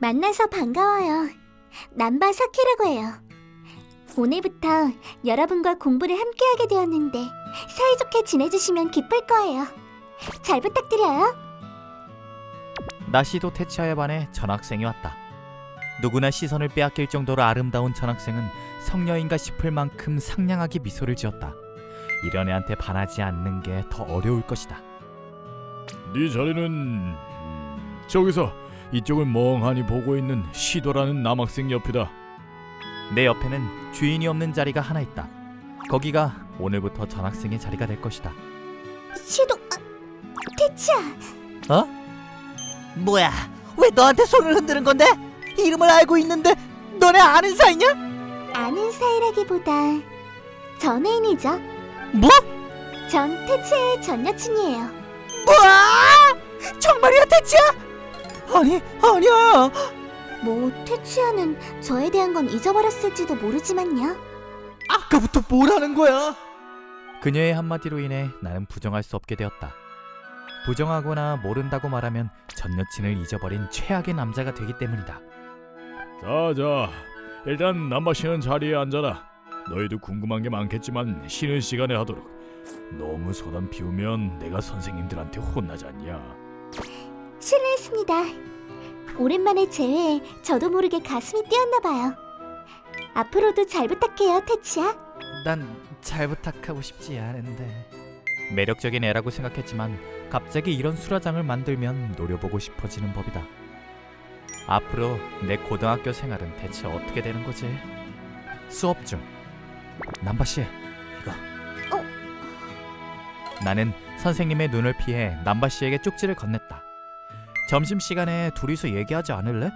만나서 반가워요. 남바 사키라고 해요. 오늘부터 여러분과 공부를 함께하게 되었는데 사이좋게 지내주시면 기쁠 거예요. 잘 부탁드려요. 나시도 테치아에 반해 전학생이 왔다. 누구나 시선을 빼앗길 정도로 아름다운 전학생은 성녀인가 싶을 만큼 상냥하게 미소를 지었다. 이런 애한테 반하지 않는 게 더 어려울 것이다. 네 자리는 음, 저기서 이쪽을 멍하니 보고 있는 시도라는 남학생 옆이다. 내 옆에는 주인이 없는 자리가 하나 있다. 거기가 오늘부터 전학생의 자리가 될 것이다. 시도 아, 태치야 뭐야? 왜 너한테 손을 흔드는 건데? 이름을 알고 있는데 너네 아는 사이냐? 아는 사이라기보다 전애인이죠. 뭐? 전 태치의 전 여친이에요. 뭐야? 정말이야 대치야? 아니 아니야. 뭐 태치야는 저에 대한 건 잊어버렸을지도 모르지만요. 아까부터 뭘 하는 거야? 그녀의 한마디로 인해 나는 부정할 수 없게 되었다. 부정하거나 모른다고 말하면 전 여친을 잊어버린 최악의 남자가 되기 때문이다. 자자, 일단 남바 쉬는 자리에 앉아라. 너희도 궁금한 게 많겠지만 쉬는 시간에 하도록. 너무 소담 피우면 내가 선생님들한테 혼나지 않냐? 실례했습니다. 오랜만에 재회에 저도 모르게 가슴이 뛰었나 봐요. 앞으로도 잘 부탁해요, 태치야. 난 잘 부탁하고 싶지 않은데. 매력적인 애라고 생각했지만 갑자기 이런 수라장을 만들면 노려보고 싶어지는 법이다. 앞으로 내 고등학교 생활은 대체 어떻게 되는 거지? 수업 중 남바 씨 이거. 어? 나는 선생님의 눈을 피해 남바 씨에게 쪽지를 건넸다. 점심 시간에 둘이서 얘기하지 않을래?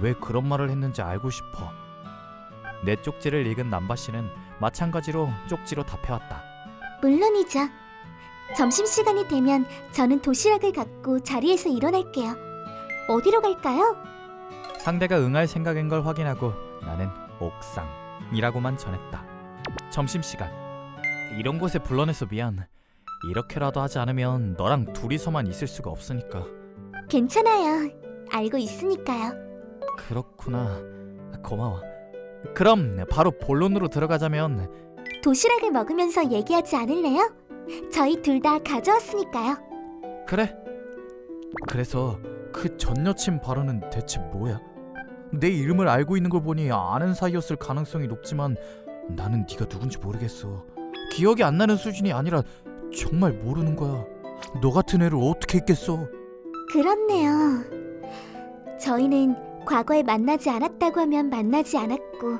왜 그런 말을 했는지 알고 싶어. 내 쪽지를 읽은 남바 씨는 마찬가지로 쪽지로 답해왔다. 물론이죠. 점심시간이 되면 저는 도시락을 갖고 자리에서 일어날게요. 어디로 갈까요? 상대가 응할 생각인 걸 확인하고 나는 옥상이라고만 전했다. 점심시간. 이런 곳에 불러내서 미안. 이렇게라도 하지 않으면 너랑 둘이서만 있을 수가 없으니까. 괜찮아요. 알고 있으니까요. 그렇구나. 고마워. 그럼 바로 본론으로 들어가자면 도시락을 먹으면서 얘기하지 않을래요? 저희 둘 다 가져왔으니까요. 그래. 그래서 그 전 여친 발언은 대체 뭐야? 내 이름을 알고 있는 걸 보니 아는 사이였을 가능성이 높지만 나는 네가 누군지 모르겠어. 기억이 안 나는 수준이 아니라 정말 모르는 거야. 너 같은 애를 어떻게 있겠어? 그렇네요. 저희는 과거에 만나지 않았다고 하면 만나지 않았고,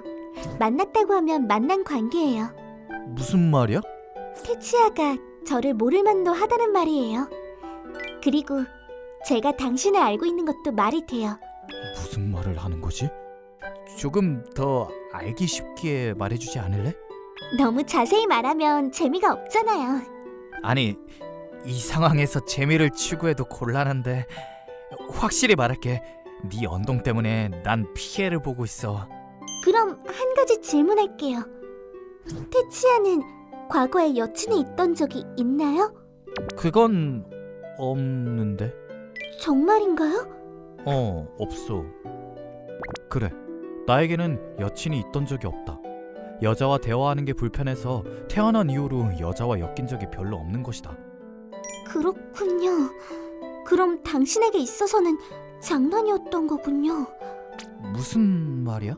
만났다고 하면 만난 관계예요. 무슨 말이야? 테치아가 저를 모를 만도 하다는 말이에요. 그리고 제가 당신을 알고 있는 것도 말이 돼요. 무슨 말을 하는 거지? 조금 더 알기 쉽게 말해주지 않을래? 너무 자세히 말하면 재미가 없잖아요. 아니 이 상황에서 재미를 추구해도 곤란한데 확실히 말할게 네 언동 때문에 난 피해를 보고 있어 그럼 한 가지 질문할게요. 테치아는 과거에 여친이 있던 적이 있나요? 그건 없는데 정말인가요? 어 없어 그래 나에게는 여친이 있던 적이 없다 여자와 대화하는 게 불편해서 태어난 이후로 여자와 엮인 적이 별로 없는 것이다 그렇군요. 그럼 당신에게 있어서는 장난이었던 거군요. 무슨 말이야?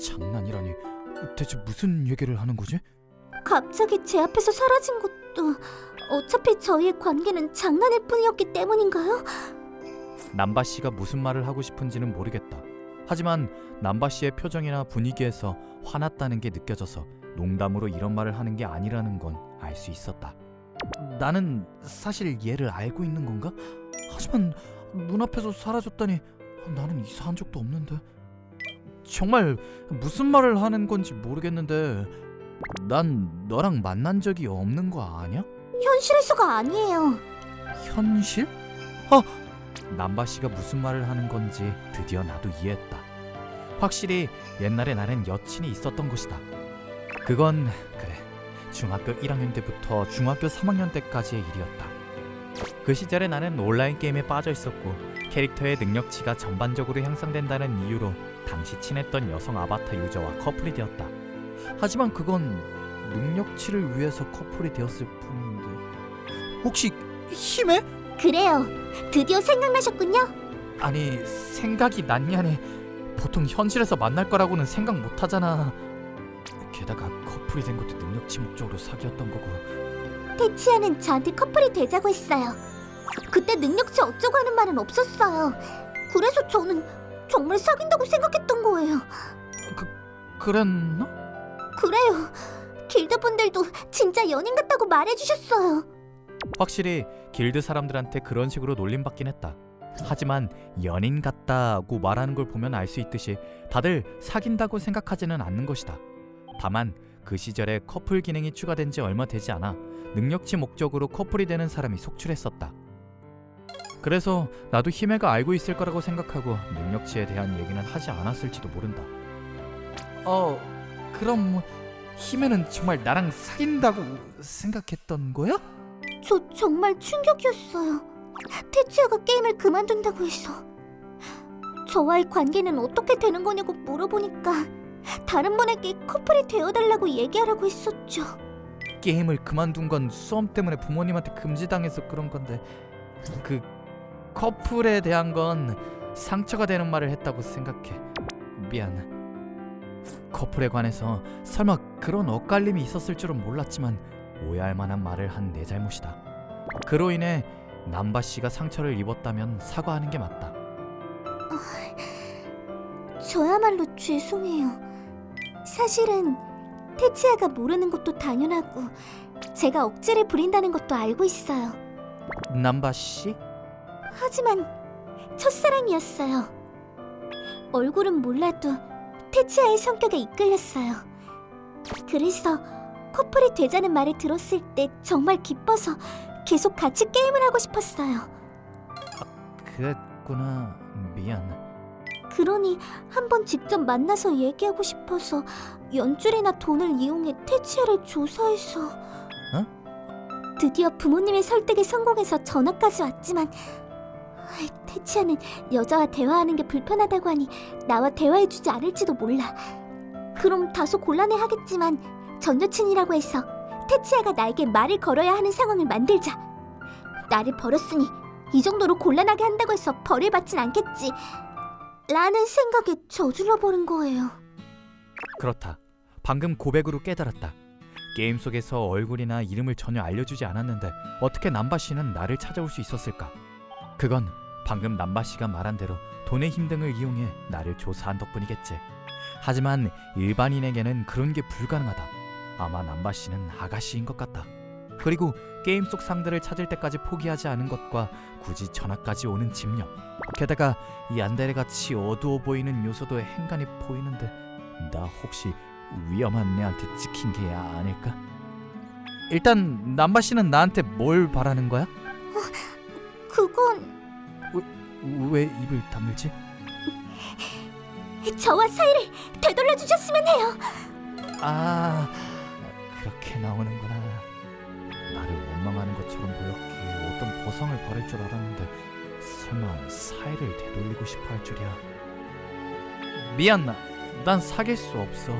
장난이라니 대체 무슨 얘기를 하는 거지? 갑자기 제 앞에서 사라진 것도 어차피 저희의 관계는 장난일 뿐이었기 때문인가요? 남바 씨가 무슨 말을 하고 싶은지는 모르겠다. 하지만 남바 씨의 표정이나 분위기에서 화났다는 게 느껴져서 농담으로 이런 말을 하는 게 아니라는 건 알 수 있었다. 나는 사실 얘를 알고 있는 건가? 하지만 눈앞에서 사라졌다니 나는 이사한 적도 없는데 정말 무슨 말을 하는 건지 모르겠는데 난 너랑 만난 적이 없는 거 아니야? 현실에서가 아니에요. 현실? 아, 남바 씨가 무슨 말을 하는 건지 드디어 나도 이해했다. 확실히 옛날에 나는 여친이 있었던 것이다. 그건 그래. 중학교 1학년 때부터 중학교 3학년 때까지의 일이었다. 그 시절에 나는 온라인 게임에 빠져 있었고 캐릭터의 능력치가 전반적으로 향상된다는 이유로 당시 친했던 여성 아바타 유저와 커플이 되었다. 하지만 그건 능력치를 위해서 커플이 되었을 뿐인데 혹시 힘에? 그래요. 드디어 생각나셨군요. 아니 생각이 났냐네 보통 현실에서 만날 거라고는 생각 못 하잖아 게다가 커플이 된 것도 능력치 목적으로 사귀었던 거고 테치아는 저한테 커플이 되자고 했어요. 그때 능력치 어쩌고 하는 말은 없었어요. 그래서 저는 정말 사귄다고 생각했던 거예요. 그랬나? 그래요. 길드 분들도 진짜 연인 같다고 말해주셨어요. 확실히 길드 사람들한테 그런 식으로 놀림받긴 했다 하지만 연인 같다고 말하는 걸 보면 알 수 있듯이 다들 사귄다고 생각하지는 않는 것이다 다만 그 시절에 커플 기능이 추가된 지 얼마 되지 않아 능력치 목적으로 커플이 되는 사람이 속출했었다 그래서 나도 히메가 알고 있을 거라고 생각하고 능력치에 대한 얘기는 하지 않았을지도 모른다 어 그럼 히메는 정말 나랑 사귄다고 생각했던 거야? 저 정말 충격이었어요. 테치아가 게임을 그만둔다고 해서 저와의 관계는 어떻게 되는 거냐고 물어보니까 다른 분에게 커플이 되어달라고 얘기하라고 했었죠. 게임을 그만둔 건 수험 때문에 부모님한테 금지당해서 그런 건데 그 커플에 대한 건 상처가 되는 말을 했다고 생각해 미안 커플에 관해서 설마 그런 엇갈림이 있었을 줄은 몰랐지만 오해할 만한 말을 한 내 잘못이다 그로 인해 남바 씨가 상처를 입었다면 사과하는 게 맞다 저야말로 죄송해요. 사실은 테치아가 모르는 것도 당연하고 제가 억지를 부린다는 것도 알고 있어요. 남바 씨? 하지만 첫사랑이었어요. 얼굴은 몰라도 테치아의 성격에 이끌렸어요. 그래서 커플이 되자는 말을 들었을 때 정말 기뻐서 계속 같이 게임을 하고 싶었어요. 그랬구나 미안 그러니 한번 직접 만나서 얘기하고 싶어서 연줄이나 돈을 이용해 테치아를 조사해서. 드디어 부모님의 설득에 성공해서 전화까지 왔지만 아이, 테치아는 여자와 대화하는 게 불편하다고 하니 나와 대화해주지 않을지도 몰라. 그럼 다소 곤란해하겠지만 전 여친이라고 해서 테치아가 나에게 말을 걸어야 하는 상황을 만들자. 나를 버렸으니 이 정도로 곤란하게 한다고 해서 벌을 받진 않겠지 라는 생각에 저질러 버린 거예요. 그렇다. 방금 고백으로 깨달았다. 게임 속에서 얼굴이나 이름을 전혀 알려주지 않았는데 어떻게 남바 씨는 나를 찾아올 수 있었을까? 그건 방금 남바 씨가 말한 대로 돈의 힘 등을 이용해 나를 조사한 덕분이겠지. 하지만 일반인에게는 그런 게 불가능하다. 아마 남바 씨는 아가씨인 것 같다. 그리고 게임 속 상대를 찾을 때까지 포기하지 않은 것과 굳이 전화까지 오는 집념. 게다가 이 안데레 같이 어두워 보이는 요소도 행간이 보이는데 나 혹시 위험한 애한테 찍힌 게 아닐까? 일단 남바 씨는 나한테 뭘 바라는 거야? 그건 왜 입을 다물지? 저와 사이를 되돌려 주셨으면 해요. 아 그렇게 나오는구나. 것처럼 보였기에 어떤 보상을 바랄 줄 알았는데 설마 사이를 되돌리고 싶어 할 줄이야. 미안 나, 난 사귈 수 없어.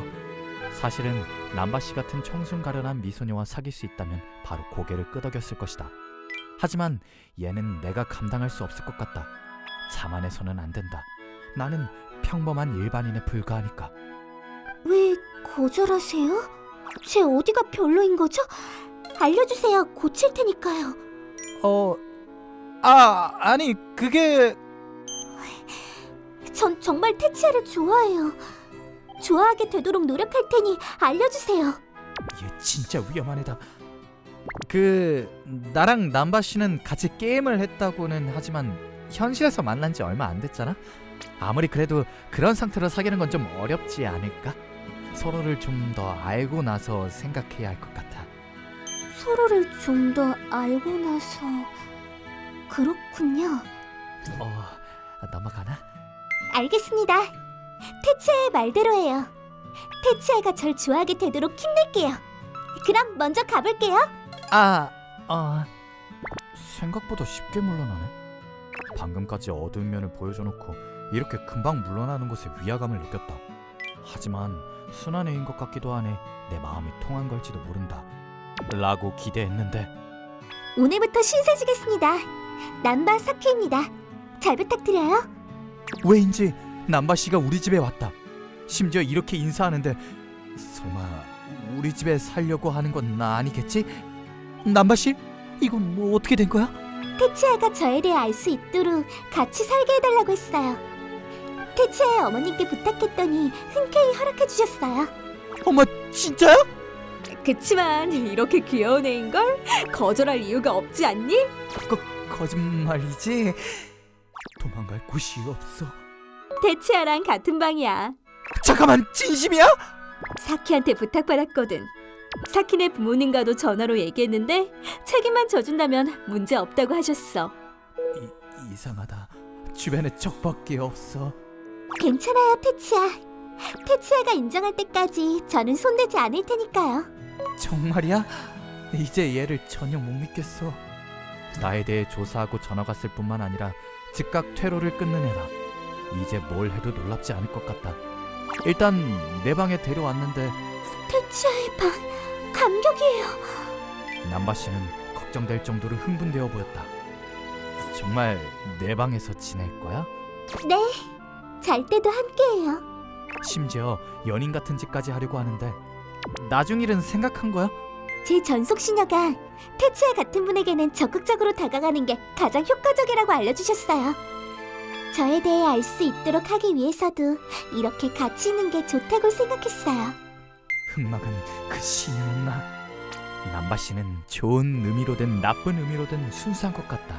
사실은 남바 씨 같은 청순 가련한 미소녀와 사귈 수 있다면 바로 고개를 끄덕였을 것이다. 하지만 얘는 내가 감당할 수 없을 것 같다. 자만해서는 안 된다. 나는 평범한 일반인에 불과하니까. 왜 거절하세요? 제 어디가 별로인 거죠? 알려주세요. 고칠 테니까요. 어, 아 아니 그게 전 정말 테치아를 좋아해요. 좋아하게 되도록 노력할 테니 알려주세요. 얘 진짜 위험한 애다. 그 나랑 남바 씨는 같이 게임을 했다고는 하지만 현실에서 만난 지 얼마 안 됐잖아. 아무리 그래도 그런 상태로 사귀는 건 좀 어렵지 않을까? 서로를 좀 더 알고 나서 생각해야 할 것 같아. 서로를 좀 더 알고 나서 그렇군요. 어, 넘어가나? 알겠습니다. 테치아의 말대로예요. 테치아가 절 좋아하게 되도록 힘낼게요. 그럼 먼저 가볼게요. 아, 어, 생각보다 쉽게 물러나네. 방금까지 어두운 면을 보여줘놓고 이렇게 금방 물러나는 것에 위화감을 느꼈다. 하지만 순한 애인 것 같기도 하네. 내 마음이 통한 걸지도 모른다. 라고 기대했는데 오늘부터 신세지겠습니다. 남바 사키입니다. 잘 부탁드려요. 왜인지 남바 씨가 우리 집에 왔다. 심지어 이렇게 인사하는데 설마 우리 집에 살려고 하는 건 아니겠지? 남바 씨, 이건 뭐 어떻게 된 거야? 테치아가 저에 대해 알 수 있도록 같이 살게 해달라고 했어요. 테치아의 어머님께 부탁했더니 흔쾌히 허락해 주셨어요. 엄마 진짜야? 그치만 이렇게 귀여운 애인걸 거절할 이유가 없지 않니? 거짓말이지. 도망갈 곳이 없어. 대치아랑 같은 방이야. 잠깐만 진심이야? 사키한테 부탁받았거든. 사키네 부모님과도 전화로 얘기했는데 책임만 져준다면 문제 없다고 하셨어. 이, 이상하다. 주변에 적밖에 없어. 괜찮아요, 테치아. 테치아가 인정할 때까지 저는 손대지 않을 테니까요. 정말이야? 이제 얘를 전혀 못 믿겠어. 나에 대해 조사하고 전화 갔을 뿐만 아니라 즉각 퇴로를 끊는 애다. 이제 뭘 해도 놀랍지 않을 것 같다. 일단 내 방에 데려왔는데 테치아의 방 감격이에요. 남바 씨는 걱정될 정도로 흥분되어 보였다. 정말 내 방에서 지낼 거야? 네, 잘 때도 함께해요. 심지어 연인 같은 짓까지 하려고 하는데 나중 일은 생각한 거야? 제 전속 시녀가 테치아 같은 분에게는 적극적으로 다가가는 게 가장 효과적이라고 알려주셨어요. 저에 대해 알 수 있도록 하기 위해서도 이렇게 같이 있는 게 좋다고 생각했어요. 흑막은 그 신이었나? 남바 씨는 좋은 의미로든 나쁜 의미로든 순수한 것 같다.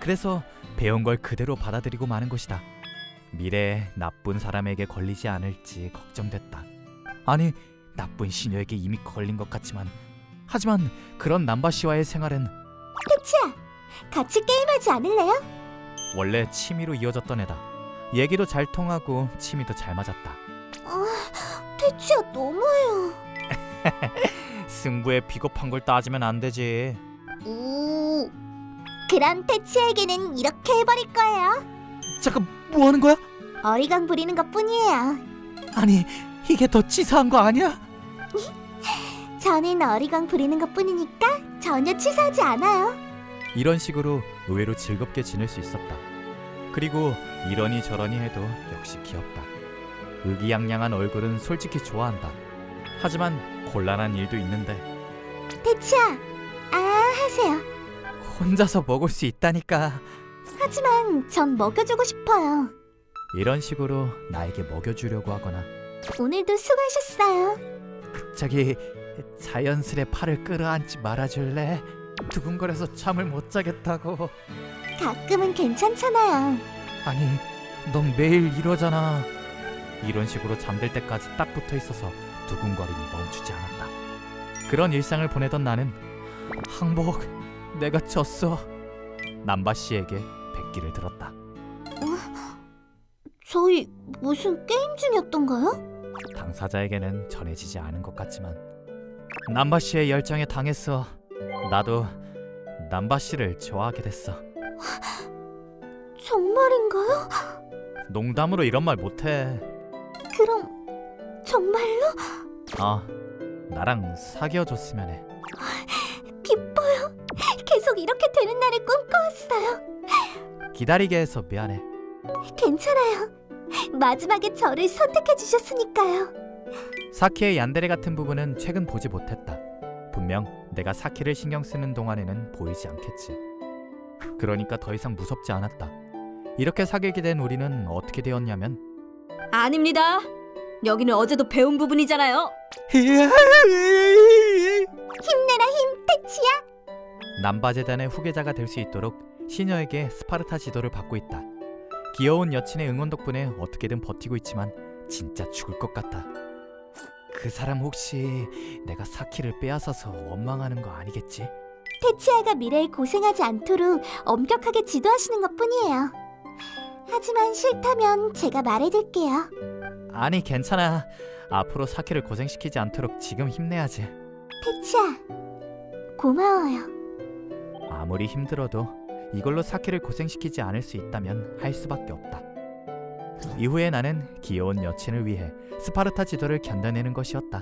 그래서 배운 걸 그대로 받아들이고 마는 것이다. 미래에 나쁜 사람에게 걸리지 않을지 걱정됐다. 아니 나쁜 시녀에게 이미 걸린 것 같지만 하지만 그런 남바 씨와의 생활은 테치아, 같이 게임하지 않을래요? 원래 취미로 이어졌던 애다. 얘기도 잘 통하고 취미도 잘 맞았다. 테치아 너무해요. 승부에 비겁한 걸 따지면 안 되지. 우. 그럼 테치아에게는 이렇게 해버릴 거예요. 잠깐 뭐 하는 거야? 어리광 부리는 것 뿐이에요. 아니 이게 더 치사한 거 아니야? 저는 어리광 부리는 것 뿐이니까 전혀 치사하지 않아요. 이런 식으로 의외로 즐겁게 지낼 수 있었다. 그리고 이러니 저러니 해도 역시 귀엽다. 의기양양한 얼굴은 솔직히 좋아한다. 하지만 곤란한 일도 있는데 테치아, 아 하세요. 혼자서 먹을 수 있다니까. 하지만 전 먹여주고 싶어요. 이런 식으로 나에게 먹여주려고 하거나 오늘도 수고하셨어요. 저기 자연스레 팔을 끌어안지 말아줄래? 두근거려서 잠을 못 자겠다고. 가끔은 괜찮잖아요. 아니, 넌 매일 이러잖아. 이런 식으로 잠들 때까지 딱 붙어 있어서 두근거림이 멈추지 않았다. 그런 일상을 보내던 나는 항복, 내가 졌어. 남바 씨에게 백기를 들었다. 저희 무슨 게임 중이었던가요? 당사자에게는 전해지지 않은 것 같지만 남바 씨의 열정에 당했어. 나도 남바 씨를 좋아하게 됐어. 정말인가요? 농담으로 이런 말 못해. 그럼 정말로 아, 나랑 사귀어줬으면 해. 기뻐요. 계속 이렇게 되는 날을 꿈꿔왔어요. 기다리게 해서 미안해. 괜찮아요. 마지막에 저를 선택해 주셨으니까요. 사키의 얀데레 같은 부분은 최근 보지 못했다. 분명 내가 사키를 신경 쓰는 동안에는 보이지 않겠지. 그러니까 더 이상 무섭지 않았다. 이렇게 사귀게 된 우리는 어떻게 되었냐면 아닙니다. 여기는 어제도 배운 부분이잖아요. 힘내라 힘, 테치야. 남바재단의 후계자가 될 수 있도록 시녀에게 스파르타 지도를 받고 있다. 귀여운 여친의 응원 덕분에 어떻게든 버티고 있지만 진짜 죽을 것 같다. 그 사람 혹시 내가 사키를 빼앗아서 원망하는 거 아니겠지? 테치아가 미래에 고생하지 않도록 엄격하게 지도하시는 것 뿐이에요. 하지만 싫다면 제가 말해둘게요. 아니 괜찮아. 앞으로 사키를 고생시키지 않도록 지금 힘내야지. 테치아, 고마워요. 아무리 힘들어도 이걸로 사키를 고생시키지 않을 수 있다면 할 수밖에 없다. 이후에 나는 귀여운 여친을 위해 스파르타 지도를 견뎌내는 것이었다.